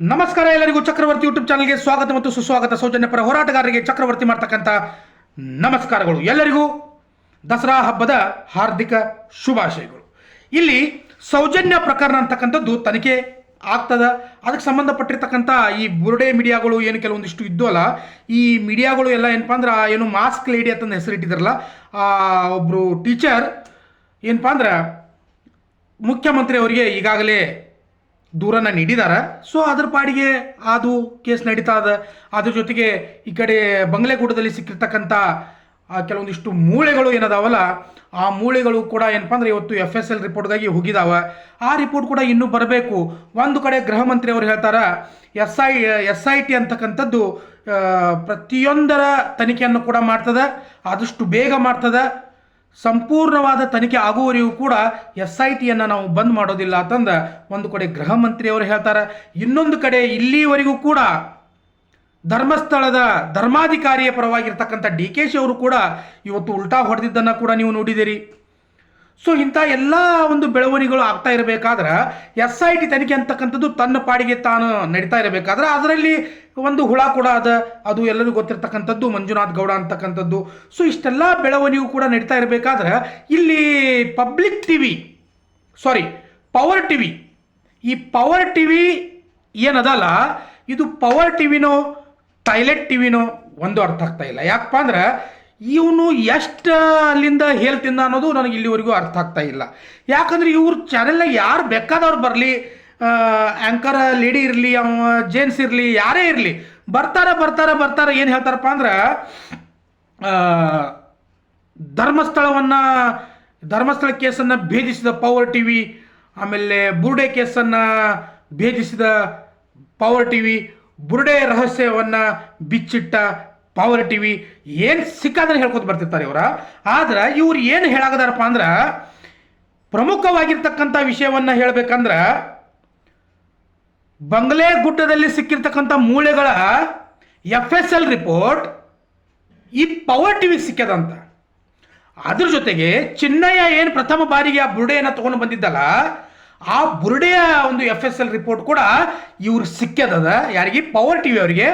ನಮಸ್ಕಾರ ಎಲ್ಲರಿಗೂ ಚಕ್ರವರ್ತಿ ಯೂಟ್ಯೂಬ್ ಚಾನಲ್ಗೆ ಸ್ವಾಗತ ಮತ್ತು ಸುಸ್ವಾಗತ ಸೌಜನ್ಯ ಪರ ಹೋರಾಟಗಾರರಿಗೆ ಚಕ್ರವರ್ತಿ ಮಾಡ್ತಕ್ಕಂಥ ನಮಸ್ಕಾರಗಳು. ಎಲ್ಲರಿಗೂ ದಸರಾ ಹಬ್ಬದ ಹಾರ್ದಿಕ ಶುಭಾಶಯಗಳು. ಇಲ್ಲಿ ಸೌಜನ್ಯ ಪ್ರಕರಣ ಅಂತಕ್ಕಂಥದ್ದು ತನಿಖೆ ಆಗ್ತದ. ಅದಕ್ಕೆ ಸಂಬಂಧಪಟ್ಟಿರ್ತಕ್ಕಂಥ ಈ ಬುರುಡೆ ಮೀಡಿಯಾಗಳು ಏನು ಕೆಲವೊಂದಿಷ್ಟು ಇದ್ದು ಅಲ್ಲ, ಈ ಮೀಡಿಯಾಗಳು ಎಲ್ಲ ಏನಪ್ಪ ಅಂದ್ರೆ ಏನು ಮಾಸ್ಕ್ ಲೇಡಿ ಅಂತ ಹೆಸರಿಟ್ಟಿದ್ರಲ್ಲ ಆ ಒಬ್ಬರು ಟೀಚರ್ ಏನಪ್ಪ ಅಂದ್ರೆ ಮುಖ್ಯಮಂತ್ರಿ ಅವರಿಗೆ ಈಗಾಗಲೇ ದೂರನ್ನ ನೀಡಿದ್ದಾರೆ ಸೊ ಅದ್ರ ಪಾಡಿಗೆ ಅದು ಕೇಸ್ ನಡೀತಾ ಅದ ಅದ್ರ ಜೊತೆಗೆ ಈ ಕಡೆ ಬಂಗ್ಲೆಗೂಡದಲ್ಲಿ ಸಿಕ್ಕಿರ್ತಕ್ಕಂಥ ಕೆಲವೊಂದಿಷ್ಟು ಮೂಳೆಗಳು ಏನದಾವಲ್ಲ, ಆ ಮೂಳೆಗಳು ಕೂಡ ಏನಪ್ಪ ಅಂದ್ರೆ ಇವತ್ತು ಎಫ್ ಎಸ್ ಎಲ್ ರಿಪೋರ್ಟ್ಗಾಗಿ ಹೋಗಿದಾವ. ಆ ರಿಪೋರ್ಟ್ ಕೂಡ ಇನ್ನೂ ಬರಬೇಕು. ಒಂದು ಕಡೆ ಗೃಹ ಮಂತ್ರಿ ಅವರು ಹೇಳ್ತಾರೆ, S I S I T ಅಂತಕ್ಕಂಥದ್ದು ಪ್ರತಿಯೊಂದರ ತನಿಖೆಯನ್ನು ಕೂಡ ಮಾಡ್ತದೆ, ಆದಷ್ಟು ಬೇಗ ಮಾಡ್ತದೆ ಸಂಪೂರ್ಣವಾದ ತನಿಖೆ ಆಗುವವರೆಗೂ ಕೂಡ ಎಸ್ ಐ ಟಿಯನ್ನು ನಾವು ಬಂದ್ ಮಾಡೋದಿಲ್ಲ ಅಂತಂದ ಒಂದು ಕಡೆ ಗೃಹ ಮಂತ್ರಿಯವರು ಹೇಳ್ತಾರೆ, ಇನ್ನೊಂದು ಕಡೆ ಇಲ್ಲಿವರೆಗೂ ಕೂಡ ಧರ್ಮಸ್ಥಳದ ಧರ್ಮಾಧಿಕಾರಿಯ ಪರವಾಗಿರ್ತಕ್ಕಂಥ ಡಿ ಕೆ ಶಿ ಅವರು ಕೂಡ ಇವತ್ತು ಉಲ್ಟಾ ಹೊಡೆದಿದ್ದನ್ನು ಕೂಡ ನೀವು ನೋಡಿದಿರಿ. ಸೊ ಇಂಥ ಎಲ್ಲ ಒಂದು ಬೆಳವಣಿಗೆಗಳು ಆಗ್ತಾ ಇರಬೇಕಾದ್ರೆ ಎಸ್ ಐ ಟಿ ತನಿಖೆ ಅಂತಕ್ಕಂಥದ್ದು ತನ್ನ ಪಾಡಿಗೆ ತಾನು ನಡೀತಾ ಇರಬೇಕಾದ್ರೆ, ಅದರಲ್ಲಿ ಒಂದು ಹುಳ ಕೂಡ ಅದ, ಅದು ಎಲ್ಲರಿಗೂ ಗೊತ್ತಿರ್ತಕ್ಕಂಥದ್ದು, ಮಂಜುನಾಥ್ ಗೌಡ ಅಂತಕ್ಕಂಥದ್ದು. ಸೊ ಇಷ್ಟೆಲ್ಲ ಬೆಳವಣಿಗೆ ಕೂಡ ನಡೀತಾ ಇರಬೇಕಾದ್ರೆ, ಇಲ್ಲಿ public T V sorry power T V ಈ ಪವರ್ ಟಿ ವಿ ಏನದಲ್ಲ, ಇದು ಪವರ್ ಟಿ ವಿನೋ ಟೈಲೆಟ್ ಟಿ ವಿನೋ ಒಂದು ಅರ್ಥ ಆಗ್ತಾ ಇಲ್ಲ. ಯಾಕಪ್ಪ ಅಂದ್ರೆ, ಇವನು ಎಷ್ಟು ಅಲ್ಲಿಂದ ಹೇಳ್ತಿಂದ ಅನ್ನೋದು ನನಗೆ ಇಲ್ಲಿವರೆಗೂ ಅರ್ಥ ಆಗ್ತಾ ಇಲ್ಲ. ಯಾಕಂದ್ರೆ ಇವ್ರ ಚಾನೆಲ್ನಾಗ ಯಾರು ಬೇಕಾದವ್ರು ಬರಲಿ ಆ್ಯಂಕರ್ ಲೇಡಿ ಇರಲಿ, ಅವ ಜೇನ್ಸ್ ಇರಲಿ, ಯಾರೇ ಇರಲಿ, ಬರ್ತಾರೆ ಬರ್ತಾರೆ ಬರ್ತಾರೆ, ಏನು ಹೇಳ್ತಾರಪ್ಪ ಅಂದ್ರೆ ಧರ್ಮಸ್ಥಳವನ್ನು, ಧರ್ಮಸ್ಥಳ ಕೇಸನ್ನು ಭೇದಿಸಿದ ಪವರ್ ಟಿ ವಿ ಆಮೇಲೆ ಬುರ್ಡೆ ಕೇಸನ್ನು ಭೇದಿಸಿದ ಪವರ್ ಟಿ ವಿ ಬುರ್ಡೆ ರಹಸ್ಯವನ್ನು ಬಿಚ್ಚಿಟ್ಟ ಪವರ್ ಟಿ ವಿ ಏನು ಸಿಕ್ಕಾದ್ರೆ ಹೇಳ್ಕೊತ ಬರ್ತಿರ್ತಾರೆ ಇವರ. ಆದ್ರೆ ಇವ್ರು ಏನು ಹೇಳಾಗದಾರಪ್ಪ ಅಂದ್ರೆ, ಪ್ರಮುಖವಾಗಿರ್ತಕ್ಕಂಥ ವಿಷಯವನ್ನು ಹೇಳ್ಬೇಕಂದ್ರೆ ಬಂಗ್ಲೆ ಗುಡ್ಡದಲ್ಲಿ ಸಿಕ್ಕಿರ್ತಕ್ಕಂಥ ಮೂಳೆಗಳ ಎಫ್ ಎಸ್ ಎಲ್ ರಿಪೋರ್ಟ್ ಈ ಪವರ್ ಟಿವಿ ಸಿಕ್ಕದಂತ. ಅದ್ರ ಜೊತೆಗೆ ಚಿನ್ನಯ್ಯ ಏನು ಪ್ರಥಮ ಬಾರಿಗೆ ಆ ಬುರುಡೆಯನ್ನು ತಗೊಂಡು ಬಂದಿದ್ದಲ್ಲ, ಆ ಬುರುಡೆಯ ಒಂದು ಎಫ್ ಎಸ್ ಎಲ್ ರಿಪೋರ್ಟ್ ಕೂಡ ಇವ್ರು ಸಿಕ್ಕದದ, ಯಾರಿಗೆ? ಪವರ್ ಟಿವಿ ಅವರಿಗೆ.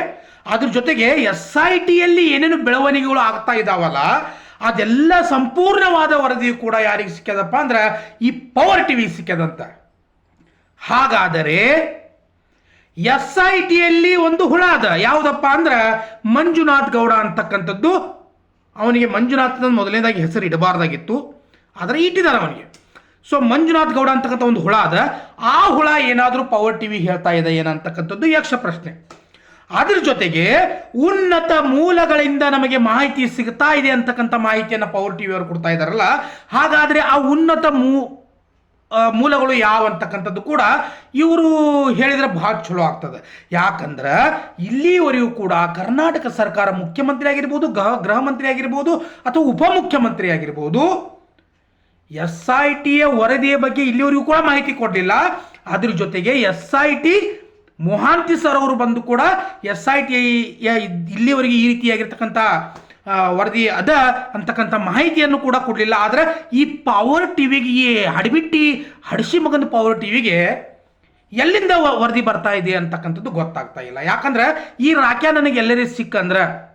ಅದ್ರ ಜೊತೆಗೆ ಎಸ್ ಐ ಟಿಯಲ್ಲಿ ಏನೇನು ಬೆಳವಣಿಗೆಗಳು ಆಗ್ತಾ ಇದಾವಲ್ಲ, ಅದೆಲ್ಲ ಸಂಪೂರ್ಣವಾದ ವರದಿ ಕೂಡ ಯಾರಿಗೆ ಸಿಕ್ಕದಪ್ಪ ಅಂದ್ರೆ ಈ ಪವರ್ ಟಿವಿ ಸಿಕ್ಕದಂತ. ಹಾಗಾದರೆ ಎಸ್ ಐ ಟಿಯಲ್ಲಿ ಒಂದು ಹುಳ ಅದ. ಯಾವುದಪ್ಪ ಅಂದ್ರೆ ಮಂಜುನಾಥ್ ಗೌಡ ಅಂತಕ್ಕಂಥದ್ದು. ಅವನಿಗೆ ಮಂಜುನಾಥ್ ಅಂತ ಮೊದಲನೇದಾಗಿ ಹೆಸರು ಇಡಬಾರ್ದಾಗಿತ್ತು. ಆದರೆ ಇಟ್ಟಿದ್ದಾರೆ ಅವನಿಗೆ. ಸೊ ಮಂಜುನಾಥ್ ಗೌಡ ಅಂತಕ್ಕಂಥ ಒಂದು ಹುಳ ಅದ. ಆ ಹುಳ ಏನಾದರೂ ಪವರ್ ಟಿವಿ ಹೇಳ್ತಾ ಇದೆ ಏನಂತಕ್ಕಂಥದ್ದು ಯಕ್ಷ ಪ್ರಶ್ನೆ. ಅದ್ರ ಜೊತೆಗೆ ಉನ್ನತ ಮೂಲಗಳಿಂದ ನಮಗೆ ಮಾಹಿತಿ ಸಿಗ್ತಾ ಇದೆ ಅಂತಕ್ಕಂಥ ಮಾಹಿತಿಯನ್ನು ಪವರ್ ಟಿವಿ ಅವರು ಕೊಡ್ತಾ ಇದ್ದಾರಲ್ಲ. ಹಾಗಾದ್ರೆ ಆ ಉನ್ನತ ಮೂ ಮೂಲಗಳು ಯಾವ ಅಂತಕ್ಕಂಥದ್ದು ಕೂಡ ಇವರು ಹೇಳಿದ್ರೆ ಭಾಳ ಚಲೋ ಆಗ್ತದೆ. ಯಾಕಂದ್ರೆ ಇಲ್ಲಿವರೆಗೂ ಕೂಡ ಕರ್ನಾಟಕ ಸರ್ಕಾರ ಮುಖ್ಯಮಂತ್ರಿ ಆಗಿರ್ಬೋದು, ಗೃಹ ಗೃಹ ಮಂತ್ರಿ ಆಗಿರ್ಬೋದು ಅಥವಾ ಉಪಮುಖ್ಯಮಂತ್ರಿ ಆಗಿರ್ಬೋದು, ಎಸ್ ಐ ಟಿಯ ವರದಿಯ ಬಗ್ಗೆ ಇಲ್ಲಿವರೆಗೂ ಕೂಡ ಮಾಹಿತಿ ಕೊಡಲಿಲ್ಲ. ಅದ್ರ ಜೊತೆಗೆ S I T Mohanty sir ಅವರು ಬಂದು ಕೂಡ ಎಸ್ ಐ ಟಿ ಇಲ್ಲಿವರೆಗೆ ಈ ರೀತಿಯಾಗಿರ್ತಕ್ಕಂಥ ವರದಿ ಅದ ಅಂತಕ್ಕಂಥ ಮಾಹಿತಿಯನ್ನು ಕೂಡ ಕೊಡಲಿಲ್ಲ. ಆದರೆ ಈ ಪವರ್ ಟಿವಿಗೆ ಈ ಹಡಿಬಿಟ್ಟಿ ಹಡಿಸಿ ಮಗನ ಪವರ್ ಟಿವಿಗೆ ಎಲ್ಲಿಂದ ವ- ವರದಿ ಬರ್ತಾ ಇದೆ ಅಂತಕ್ಕಂಥದ್ದು ಗೊತ್ತಾಗ್ತಾ ಇಲ್ಲ. ಯಾಕಂದ್ರೆ ಈ ರಾಕ್ಯ ನನಗೆ ಎಲ್ಲರೇ ಸಿಕ್ಕಂದ್ರೆ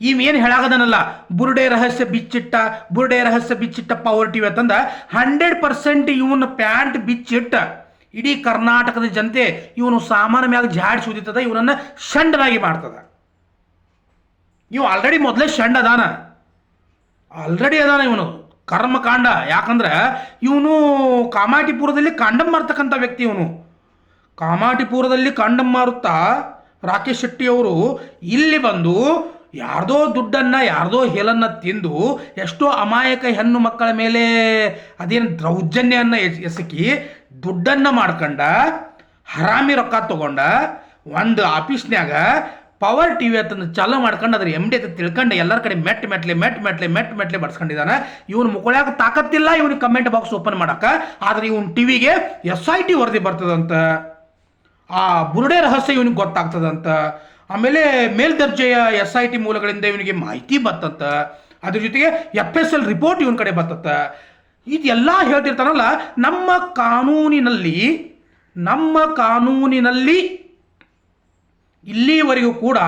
ಇವೇನು ಹೇಳಾಗದನಲ್ಲ, ಬುರುಡೆ ರಹಸ್ಯ ಬಿಚ್ಚಿಟ್ಟ, ಬುರುಡೆ ರಹಸ್ಯ ಬಿಚ್ಚಿಟ್ಟ ಪವರ್ ಟಿವಿ ಅಂತಂದ ಹಂಡ್ರೆಡ್ ಪರ್ಸೆಂಟ್ ಇವನ ಪ್ಯಾಂಟ್ ಬಿಚ್ಚಿಟ್ಟ ಇಡೀ ಕರ್ನಾಟಕದ ಜನತೆ ಇವನು ಸಾಮಾನ್ಯ ಮ್ಯಾಗ ಜಾಡ್ ಸುದಿತದ ಇವನನ್ನ ಷಂಡನಾಗಿ ಮಾಡ್ತದ. ಇವು ಆಲ್ರೆಡಿ ಮೊದಲೇ ಷಂಡ ಅದಾನ. ಆಲ್ರೆಡಿ ಅದಾನ ಇವನು. ಕರ್ಮಕಾಂಡ. ಯಾಕಂದ್ರೆ ಇವನು ಕಾಮಾಟಿಪುರದಲ್ಲಿ ಕಾಂಡಮ್ ಮಾರ್ತಕ್ಕಂಥ ವ್ಯಕ್ತಿ ಇವನು. ಕಾಮಾಟಿಪುರದಲ್ಲಿ ಕಾಂಡಮ್ ಮಾರುತ್ತಾ ರಾಕೇಶ್ ಶೆಟ್ಟಿ ಅವರು ಇಲ್ಲಿ ಬಂದು ಯಾರ್ದೋ ದುಡ್ಡನ್ನ, ಯಾರ್ದೋ ಹೇಲನ್ನ ತಿಂದು ಎಷ್ಟೋ ಅಮಾಯಕ ಹೆಣ್ಣು ಮಕ್ಕಳ ಮೇಲೆ ಅದೇನು ದೌರ್ಜನ್ಯನ್ನ ಎಸಕಿ ದುಡ್ಡನ್ನ ಮಾಡ್ಕೊಂಡ, ಹರಾಮಿ ರೊಕ್ಕ ತಗೊಂಡ, ಒಂದು ಆಫೀಸ್ನ್ಯಾಗ ಪವರ್ ಟಿವಿ ಅಂತ ಚಾಲೂ ಮಾಡ್ಕೊಂಡು ಅದ್ರ ಎಂ ಡಿ ಅಂತ ತಿಳ್ಕೊಂಡು ಎಲ್ಲರ ಕಡೆ ಮೆಟ್ ಮೆಟ್ಲೆ ಮೆಟ್ ಮೆಟ್ಲೆ ಮೆಟ್ ಮೆಟ್ಲೆ ಬಡ್ಸ್ಕೊಂಡಿದ್ದಾನೆ ಇವನು ಮುಕೊಳ್ಯಾಕ ತಾಕತ್ತಿಲ್ಲ ಇವನಿಗೆ ಕಮೆಂಟ್ ಬಾಕ್ಸ್ ಓಪನ್ ಮಾಡಕ. ಆದ್ರೆ ಇವನ್ ಟಿವಿಗೆ ಎಸ್ ಐ ಟಿ ವರದಿ ಬರ್ತದಂತ. ಆ ಬುರುಡೆ ರಹಸ್ಯ ಇವನಿಗೆ ಗೊತ್ತಾಗ್ತದಂತ. ಆಮೇಲೆ ಮೇಲ್ದರ್ಜೆಯ ಎಸ್ ಐ ಟಿ ಮೂಲಗಳಿಂದ ಇವನಿಗೆ ಮಾಹಿತಿ ಬರ್ತಂತ. ಅದ್ರ ಜೊತೆಗೆ ಎಫ್ ಎಸ್ ಎಲ್ ರಿಪೋರ್ಟ್ ಇವನ ಕಡೆ ಬರ್ತತ್ತ ಇದೆಲ್ಲ ಹೇಳ್ತಿರ್ತಾನಲ್ಲ, ನಮ್ಮ ಕಾನೂನಿನಲ್ಲಿ ನಮ್ಮ ಕಾನೂನಿನಲ್ಲಿ ಇಲ್ಲಿವರೆಗೂ ಕೂಡ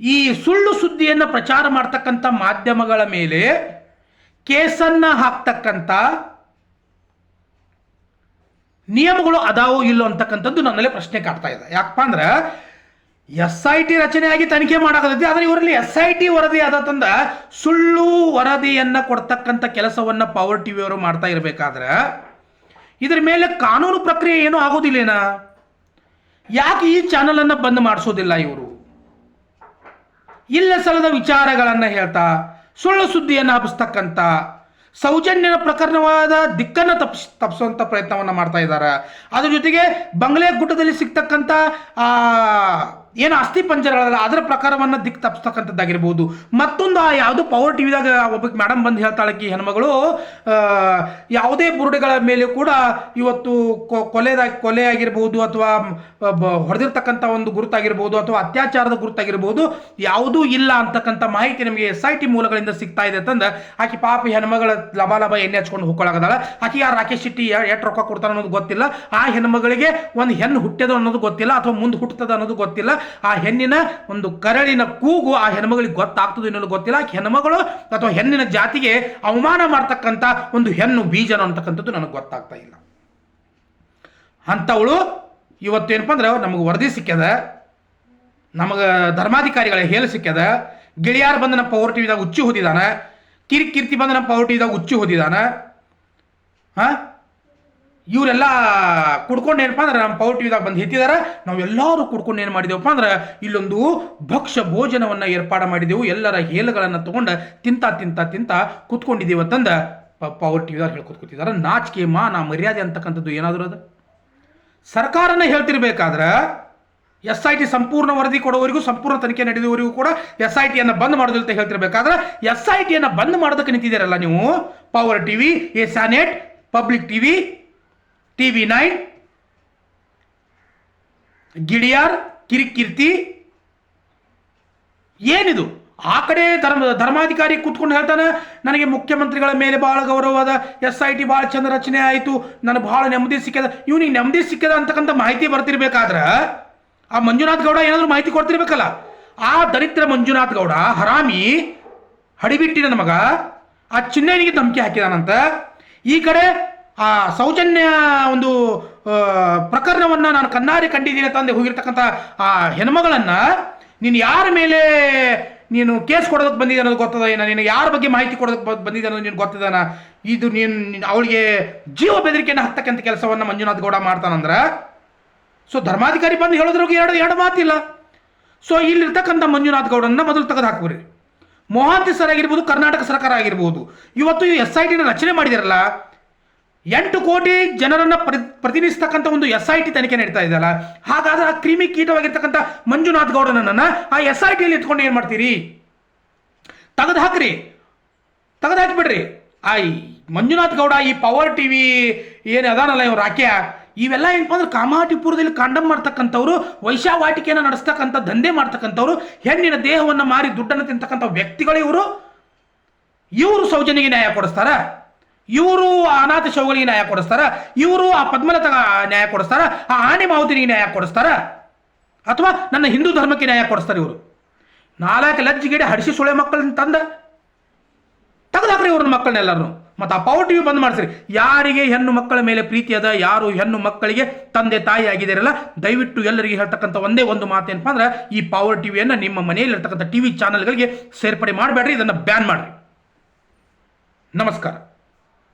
ಈ ಸುಳ್ಳು ಸುದ್ದಿಯನ್ನು ಪ್ರಚಾರ ಮಾಡ್ತಕ್ಕಂಥ ಮಾಧ್ಯಮಗಳ ಮೇಲೆ ಕೇಸನ್ನು ಹಾಕ್ತಕ್ಕಂಥ ನಿಯಮಗಳು ಅದಾವೋ ಇಲ್ಲೋ ಅಂತಕ್ಕಂಥದ್ದು ನನ್ನಲ್ಲಿ ಪ್ರಶ್ನೆ ಕಾಡ್ತಾ ಇದೆ. ಯಾಕಪ್ಪ ಅಂದ್ರೆ ಎಸ್ ಐ ಟಿ ರಚನೆಯಾಗಿ ತನಿಖೆ ಮಾಡಾಕತೈತಿ ಆದರೆ ಇವರಲ್ಲಿ ಎಸ್ ಐ ಟಿ ವರದಿ ಆದತಂದ ಸುಳ್ಳು ವರದಿಯನ್ನು ಕೊಡ್ತಕ್ಕಂಥ ಕೆಲಸವನ್ನು ಪವರ್ ಟಿ ವಿಯವರು ಮಾಡ್ತಾ ಇರಬೇಕಾದ್ರೆ, ಇದ್ರ ಮೇಲೆ ಕಾನೂನು ಪ್ರಕ್ರಿಯೆ ಏನೂ ಆಗೋದಿಲ್ಲೇನ? ಯಾಕೆ ಈ ಚಾನಲನ್ನು ಬಂದ್ ಮಾಡಿಸೋದಿಲ್ಲ ಇವರು? ಇಲ್ಲ ಸಲದ ವಿಚಾರಗಳನ್ನು ಹೇಳ್ತಾ, ಸುಳ್ಳು ಸುದ್ದಿಯನ್ನು ಹಬ್ಬಿಸ್ತಕ್ಕಂಥ ಸೌಜನ್ಯನ ಪ್ರಕರಣವಾದ ದಿಕ್ಕನ್ನು ತಪ್ಸ್ ತಪ್ಪಿಸುವಂಥ ಪ್ರಯತ್ನವನ್ನು ಮಾಡ್ತಾ ಇದ್ದಾರೆ ಅದ್ರ ಜೊತೆಗೆ ಬಂಗ್ಲೆ ಗುಡ್ಡದಲ್ಲಿ ಸಿಗ್ತಕ್ಕಂಥ ಏನು ಅಸ್ಥಿ ಪಂಜರಗಳಲ್ಲ, ಅದರ ಪ್ರಕಾರವನ್ನು ದಿಕ್ಕು ತಪ್ಪಿಸ್ತಕ್ಕಂಥದ್ದಾಗಿರ್ಬೋದು. ಮತ್ತೊಂದು ಆ ಯಾವುದು ಪವರ್ ಟಿವಿದಾಗ ಒಬ್ಬ ಮೇಡಮ್ ಬಂದು ಹೇಳ್ತಾಳಕ್ಕಿ ಹೆಣ್ಮಗಳು ಯಾವುದೇ ಬುರುಡೆಗಳ ಮೇಲೆ ಕೂಡ ಇವತ್ತು ಕೊ- ಕೊಲೆದ ಕೊಲೆ ಆಗಿರ್ಬೋದು ಅಥವಾ ಹೊಡೆದಿರ್ತಕ್ಕಂಥ ಒಂದು ಗುರುತಾಗಿರ್ಬೋದು ಅಥವಾ ಅತ್ಯಾಚಾರದ ಗುರುತಾಗಿರ್ಬೋದು, ಯಾವುದೂ ಇಲ್ಲ ಅಂತಕ್ಕಂಥ ಮಾಹಿತಿ ನಮಗೆ ಎಸ್ ಐ ಟಿ ಮೂಲಗಳಿಂದ ಸಿಗ್ತಾ ಇದೆ ಅಂತಂದ್ರೆ ಆಕೆ ಪಾಪ ಹೆಣ್ಮಗಳ ಲಬ ಎಣ್ಣೆ ಹಚ್ಕೊಂಡು ಹೋಗ್ಕೊಳಗದಾಳ ಆಕೆ ಆ ರಾಕೇಶ್ ಶೆಟ್ಟಿ ಎಷ್ಟು ರೊಕ್ಕ ಕೊಡ್ತಾನೆ ಅನ್ನೋದು ಗೊತ್ತಿಲ್ಲ. ಆ ಹೆಣ್ಮಗಳಿಗೆ ಒಂದು ಹೆಣ್ಣು ಹುಟ್ಟ್ಯದ ಅನ್ನೋದು ಗೊತ್ತಿಲ್ಲ ಅಥವಾ ಮುಂದೆ ಹುಟ್ಟುತ್ತದೆ ಅನ್ನೋದು ಗೊತ್ತಿಲ್ಲ. ಆ ಹೆಣ್ಣಿನ ಒಂದು ಕರಳಿನ ಕೂಗು ಆ ಹೆಣ್ಮಗಳಿಗೆ ಗೊತ್ತಾಗ್ತದೆ ಅನ್ನೋದು ಗೊತ್ತಿಲ್ಲ. ಹೆಣ್ಮಗಳು ಅಥವಾ ಹೆಣ್ಣಿನ ಜಾತಿಗೆ ಅವಮಾನ ಮಾಡ್ತಕ್ಕಂಥ ಒಂದು ಹೆಣ್ಣು ಬೀಜನ ಅಂತಕ್ಕಂಥದ್ದು ನನಗೆ ಗೊತ್ತಾಗ್ತಾ ಇಲ್ಲ. ಅಂಥವಳು ಇವತ್ತೇನಪ್ಪ ಅಂದ್ರೆ ನಮಗೆ ವರದಿ ಸಿಕ್ಕ್ಯದ ನಮಗೆ ಧರ್ಮಾಧಿಕಾರಿಗಳ ಹೇಳಿ ಸಿಕ್ಕ್ಯದ ಗಿಳಿಯಾರ್ ಬಂದು ನಮ್ಮ ಪವರ್ ಟಿವಿದಾಗ ಉಚ್ಚಿ ಹೋದಿದಾನ ಕಿರಿಕ್ ಕೀರ್ತಿ ಬಂದು ನಮ್ಮ ಪವರ್ ಟಿವಿದಾಗ ಉಚ್ಚಿ ಹೋದಿದಾನ ಹಾಂ? ಇವರೆಲ್ಲ ಕುಡ್ಕೊಂಡು ಏನಪ್ಪ ಅಂದ್ರೆ ನಮ್ಮ ಪವರ್ ಟಿವಿದಾಗ ಬಂದು ಹೆತ್ತಿದಾರ. ನಾವೆಲ್ಲರೂ ಕುಡ್ಕೊಂಡು ಏನು ಮಾಡಿದೆವಪ್ಪ ಅಂದ್ರೆ ಇಲ್ಲೊಂದು ಭಕ್ಷ್ಯ ಭೋಜನವನ್ನು ಏರ್ಪಾಡು ಮಾಡಿದೆವು. ಎಲ್ಲರ ಹೇಲ್ಗಳನ್ನು ತಗೊಂಡು ತಿಂತ ತಿಂತ ತಿಂತ ಕುತ್ಕೊಂಡಿದ್ದೀವಿ ಅಂತಂದ ಪವರ್ ಟಿವಿದಾಗ ಹೇಳ್ಕೊತ ನಾಚಿಕೆ, ಮಾನ, ಮರ್ಯಾದೆ ಅಂತಕ್ಕಂಥದ್ದು ಏನಾದರೂ ಅದು? ಸರ್ಕಾರನ ಹೇಳ್ತಿರ್ಬೇಕಾದ್ರೆ ಎಸ್ ಐ ಟಿ ಸಂಪೂರ್ಣ ವರದಿ ಕೊಡೋವರೆಗೂ, ಸಂಪೂರ್ಣ ತನಿಖೆ ನಡೆಯುವವರೆಗೂ ಕೂಡ ಎಸ್ ಐ ಟಿಯನ್ನು ಬಂದ್ ಮಾಡೋದು ಅಂತ ಹೇಳ್ತಿರ್ಬೇಕಾದ್ರೆ ಎಸ್ ಐ ಟಿಯನ್ನು ಬಂದ್ ಮಾಡೋದಕ್ಕೆ ನಿಂತಿದ್ದೀರಲ್ಲ ನೀವು? Power TV Asianet public TV TV nine ಗಿಡಿಯಾರ್ ಕಿರಿಕೀರ್ತಿ. ಏನಿದು? ಆ ಕಡೆ ಧರ್ಮ, ಧರ್ಮಾಧಿಕಾರಿ ಕೂತ್ಕೊಂಡು ಹೇಳ್ತಾನೆ, ನನಗೆ ಮುಖ್ಯಮಂತ್ರಿಗಳ ಮೇಲೆ ಭಾಳ ಗೌರವವಾದ ಎಸ್ ಐ ಟಿ ಭಾಳ ಚಂದ ರಚನೆ ಆಯಿತು. ನನಗೆ ಭಾಳ ನೆಮ್ಮದಿ ಸಿಕ್ಕದ. ಇವನಿಗೆ ನೆಮ್ಮದಿ ಸಿಕ್ಕದ ಅಂತಕ್ಕಂಥ ಮಾಹಿತಿ ಬರ್ತಿರ್ಬೇಕಾದ್ರೆ, ಆ ಮಂಜುನಾಥ್ ಗೌಡ ಏನಾದರೂ ಮಾಹಿತಿ ಕೊಡ್ತಿರ್ಬೇಕಲ್ಲ? ಆ ದರಿದ್ರ ಮಂಜುನಾಥ್ ಗೌಡ, ಹರಾಮಿ, ಹಡಿಬಿಟ್ಟಿನ ಮಗ, ಆ ಚಿನ್ನಯ್ಯನಿಗೆ ಧಮಕಿ ಹಾಕಿದಾನಂತ. ಈ ಕಡೆ ಆ ಸೌಜನ್ಯ ಒಂದು ಪ್ರಕರಣವನ್ನು ನಾನು ಕಣ್ಣಾರಿ ಕಂಡಿದ್ದೀನಿ ತಂದೆ ಹೋಗಿರ್ತಕ್ಕಂಥ ಆ ಹೆಣ್ಮಗಳನ್ನು ನೀನು ಯಾರ ಮೇಲೆ ನೀನು ಕೇಸ್ ಕೊಡೋದಕ್ಕೆ ಬಂದಿದೆ ಅನ್ನೋದು ಗೊತ್ತದ ಏನ? ನೀನು ಯಾರ ಬಗ್ಗೆ ಮಾಹಿತಿ ಕೊಡೋದಕ್ಕೆ ಬಂದಿದೆ ಅನ್ನೋದು ನೀನು ಗೊತ್ತದಾನ? ಇದು ನೀನು ಅವಳಿಗೆ ಜೀವ ಬೆದರಿಕೆಯನ್ನು ಹತ್ತಕ್ಕಂಥ ಕೆಲಸವನ್ನು ಮಂಜುನಾಥ್ ಗೌಡ ಮಾಡ್ತಾನಂದ್ರೆ? ಸೊ ಧರ್ಮಾಧಿಕಾರಿ ಬಂದು ಹೇಳೋದ್ರಿಗೆ ಎರಡು ಎರಡು ಮಾತಿಲ್ಲ. ಸೊ ಇಲ್ಲಿರ್ತಕ್ಕಂಥ ಮಂಜುನಾಥ್ ಗೌಡನ್ನ ಮೊದಲು ತೆಗೆದು ಹಾಕ್ಬಿಡ್ರಿ ಮೊಹಾಂತಿ ಸರ್ ಆಗಿರ್ಬೋದು, ಕರ್ನಾಟಕ ಸರ್ಕಾರ ಆಗಿರ್ಬೋದು. ಇವತ್ತು ಎಸ್ ಐ ಟಿನ ರಚನೆ ಮಾಡಿದಾರಲ್ಲ ಎಂಟು ಕೋಟಿ ಜನರನ್ನ ಪ್ರತಿ ಪ್ರತಿನಿಧಿಸ್ತಕ್ಕಂಥ ಒಂದು ಎಸ್ ಐ ಟಿ ತನಿಖೆ ನಡೀತಾ ಇದೆಯಲ್ಲ? ಹಾಗಾದ್ರೆ ಆ ಕ್ರಿಮಿ ಕೀಟವಾಗಿರ್ತಕ್ಕಂಥ ಮಂಜುನಾಥ್ ಗೌಡನನ್ನ ಆ ಎಸ್ ಐ ಟಿಯಲ್ಲಿ ಇಟ್ಕೊಂಡು ಏನು ಮಾಡ್ತೀರಿ? ತೆಗೆದು ಹಾಕ್ರಿ ತೆಗೆದು ಹಾಕಿಬಿಡ್ರಿ ಆ ಮಂಜುನಾಥ್ ಗೌಡ ಈ ಪವರ್ ಟಿವಿ ಏನು ಅದಾನಲ್ಲ ಇವ್ರು ರಾಕ್ಯ ಇವೆಲ್ಲ ಏನಪ್ಪ ಅಂದ್ರೆ ಕಾಮಾಟಿಪುರದಲ್ಲಿ ಕಾಂಡಮ್ ಮಾಡ್ತಕ್ಕಂಥವ್ರು, ವೈಶಾವಾಟಿಕೆಯನ್ನು ನಡೆಸ್ತಕ್ಕಂಥ, ದಂಧೆ ಮಾಡ್ತಕ್ಕಂಥವ್ರು, ಹೆಣ್ಣಿನ ದೇಹವನ್ನು ಮಾರಿ ದುಡ್ಡನ್ನು ತಿಂತಕ್ಕಂಥ ವ್ಯಕ್ತಿಗಳು ಇವರು. ಇವರು ಸೌಜನ್ಯಗೆ ನ್ಯಾಯ ಕೊಡಿಸ್ತಾರ. ಇವರು ಅನಾಥ ಶವಗಳಿಗೆ ನ್ಯಾಯ ಕೊಡಿಸ್ತಾರ, ಇವರು ಆ ಪದ್ಮನಾಥ ನ್ಯಾಯ ಕೊಡಿಸ್ತಾರ, ಆ ಆನೆ ಮಾವುತಿನಿಗೆ ನ್ಯಾಯ ಕೊಡಿಸ್ತಾರ, ಅಥವಾ ನನ್ನ ಹಿಂದೂ ಧರ್ಮಕ್ಕೆ ನ್ಯಾಯ ಕೊಡಿಸ್ತಾರೆ ಇವರು. ನಾಲ್ಕು ಲಜ್ಜಿಗೆಡೆ ಹಡಿಸಿ ಸುಳೆ ಮಕ್ಕಳನ್ನ ತಂದ, ತೆಗೆದಾಕ್ರಿ ಇವ್ರನ್ನ ಮಕ್ಕಳನ್ನೆಲ್ಲರೂ ಮತ್ತು ಆ ಪವರ್ ಟಿವಿ ಬಂದ್ ಮಾಡಿಸ್ರಿ. ಯಾರಿಗೆ ಹೆಣ್ಣು ಮಕ್ಕಳ ಮೇಲೆ ಪ್ರೀತಿ ಅದ, ಯಾರು ಹೆಣ್ಣು ಮಕ್ಕಳಿಗೆ ತಂದೆ ತಾಯಿ ಆಗಿದಿರಲ್ಲ, ದಯವಿಟ್ಟು ಎಲ್ಲರಿಗೆ ಹೇಳ್ತಕ್ಕಂಥ ಒಂದೇ ಒಂದು ಮಾತು ಏನಪ್ಪ ಅಂದ್ರೆ, ಈ ಪವರ್ ಟಿವಿಯನ್ನು ನಿಮ್ಮ ಮನೆಯಲ್ಲಿರ್ತಕ್ಕಂಥ ಟಿವಿ ಚಾನೆಲ್ಗಳಿಗೆ ಸೇರ್ಪಡೆ ಮಾಡಬೇಡ್ರಿ, ಇದನ್ನು ಬ್ಯಾನ್ ಮಾಡಿರಿ. ನಮಸ್ಕಾರ.